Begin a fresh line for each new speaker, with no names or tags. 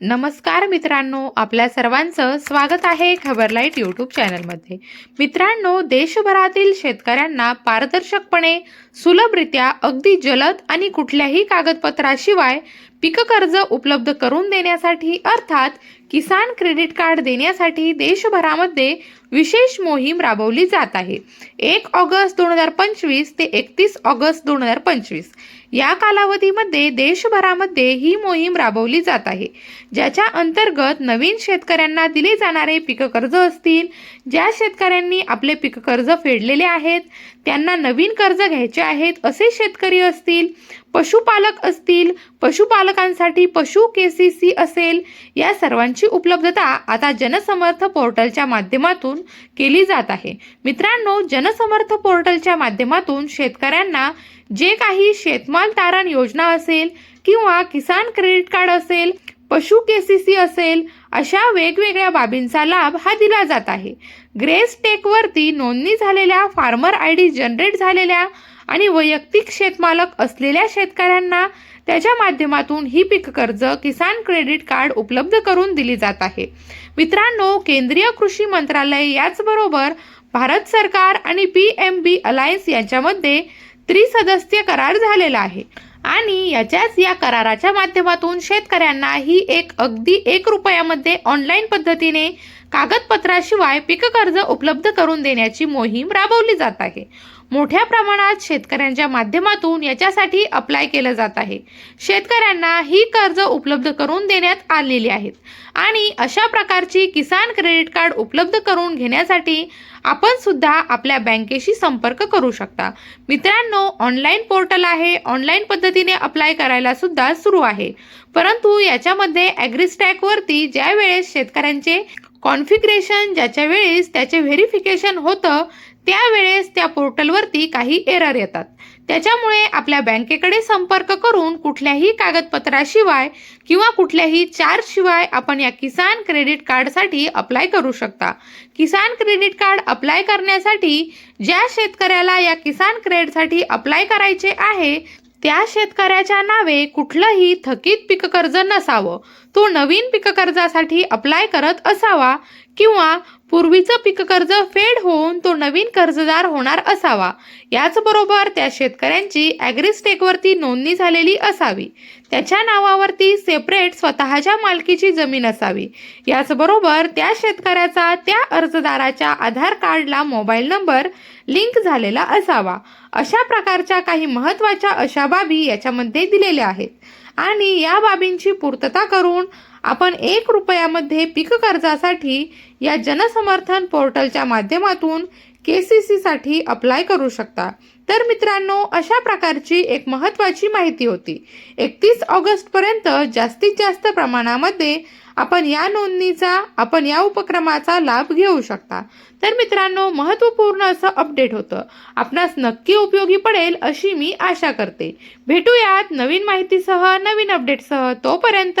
नमस्कार मित्रांनो आपल्या सर्वांचं स्वागत आहे खबरलाईट यूट्यूब चॅनलमध्ये. मित्रांनो देशभरातील शेतकऱ्यांना पारदर्शकपणे सुलभरित्या अगदी जलद आणि कुठल्याही कागदपत्राशिवाय पीक कर्ज उपलब्ध करून देण्यासाठी अर्थात किसान क्रेडिट कार्ड देण्यासाठी देशभरामध्ये विशेष मोहीम राबवली जात आहे. एक ऑगस्ट दोन हजार पंचवीस ते एकतीस ऑगस्ट दोन हजार पंचवीस. या कालावधीमध्ये देशभरामध्ये ही मोहीम राबवली जात आहे ज्याच्या अंतर्गत नवीन शेतकऱ्यांना दिले जाणारे पीक कर्ज असतील ज्या शेतकऱ्यांनी आपले पीक कर्ज फेडलेले आहेत त्यांना नवीन कर्ज घ्यायचे आहेत असे शेतकरी असतील पशुपालक असतील पशुपालकांसाठी पशु के सी सी असेल या सर्वांची उपलब्धता आता जनसमर्थ पोर्टलच्या माध्यमातून केली जात आहे. मित्रांनो जनसमर्थ पोर्टलच्या माध्यमातून शेतकऱ्यांना जे काही शेतमाल तारण योजना असेल किंवा किसान क्रेडिट कार्ड असेल पशु के सी सी असेल अशा वेगवेगळ्या बाबींचा लाभ हा दिला जात आहे. ग्रेस टेकवरती नोंदणी झालेल्या फार्मर आय डी जनरेट झालेल्या आणि वैयक्तिक शेतमालक असलेल्या शेतकऱ्यांना त्याच्या माध्यमातून ही पीक कर्ज किसान क्रेडिट कार्ड उपलब्ध करून दिली जात आहे. मित्रांनो केंद्रीय कृषी मंत्रालय याचबरोबर भारत सरकार आणि पी एम बी अलायन्स यांच्यामध्ये त्रिसदस्यीय करार झालेला आहे. आणि याच्याच या कराराच्या माध्यमातून शेतकऱ्यांना ही एक अगदी एक रुपयामध्ये ऑनलाईन पद्धतीने कागदपत्राशिवाय पीक कर्ज उपलब्ध करून देण्याची मोहीम राबवली जात आहे. मोठ्या प्रमाणात शेतकऱ्यांच्या माध्यमातून याच्यासाठी अप्लाय केलं जात आहे. शेतकऱ्यांना ही कर्ज उपलब्ध करून देण्यात आलेली आहेत. आणि अशा प्रकारची किसान क्रेडिट कार्ड उपलब्ध करून घेण्यासाठी आपण सुद्धा आपल्या बँकेशी संपर्क करू शकता. मित्रांनो ऑनलाईन पोर्टल आहे. ऑनलाईन पद्धतीने अप्लाय करायला सुद्धा सुरू आहे. परंतु याच्यामध्ये ॲग्रिस्टॅकवरती ज्या वेळेस शेतकऱ्यांचे कॉन्फिग्रेशन ज्याच्या वेळेस त्याचे व्हेरिफिकेशन होतं त्यावेळेस त्या पोर्टलवरती काही एरर येतात. त्याच्यामुळे आपल्या बँकेकडे संपर्क करून कुठल्याही कागदपत्राशिवाय किंवा कुठल्याही चार्जशिवाय आपण या किसान क्रेडिट कार्डसाठी अप्लाय करू शकता. किसान क्रेडिट कार्ड अप्लाय करण्यासाठी ज्या शेतकऱ्याला या किसान क्रेडिटसाठी अप्लाय करायचे आहे त्या शेतकऱ्याच्या नावे कुठलंही थकीत पीक कर्ज नसावं. तो नवीन पीक कर्जासाठी अप्लाय करत असावा. किंवा पूर्वीचं पीक कर्ज फेड होऊन तो नवीन कर्जदार होणार असावा. याचबरोबर त्या शेतकऱ्यांची ॲग्रिस्टेकवरती नोंदणी झालेली असावी. त्याच्या नावावरती सेपरेट स्वतःच्या मालकीची जमीन असावी. याचबरोबर त्या शेतकऱ्याचा त्या अर्जदाराच्या आधार कार्डला मोबाईल नंबर लिंक झालेला असावा. अशा प्रकारच्या काही महत्त्वाच्या अशा बाबी याच्यामध्ये दिलेल्या आहेत. आणि या बाबींची पूर्तता करून आपण एक रुपयामध्ये पीक कर्जासाठी या जनसमर्थन पोर्टलच्या माध्यमातून के सी सीसाठी अप्लाय करू शकता. तर मित्रांनो अशा प्रकारची एक महत्त्वाची माहिती होती. एकतीस ऑगस्टपर्यंत जास्तीत जास्त प्रमाणामध्ये आपण या नोंदणीचा आपण या उपक्रमाचा लाभ घेऊ शकता. तर मित्रांनो महत्त्वपूर्ण असं अपडेट होतं. आपणास नक्की उपयोगी पडेल अशी मी आशा करते. भेटूयात नवीन माहितीसह नवीन अपडेटसह तोपर्यंत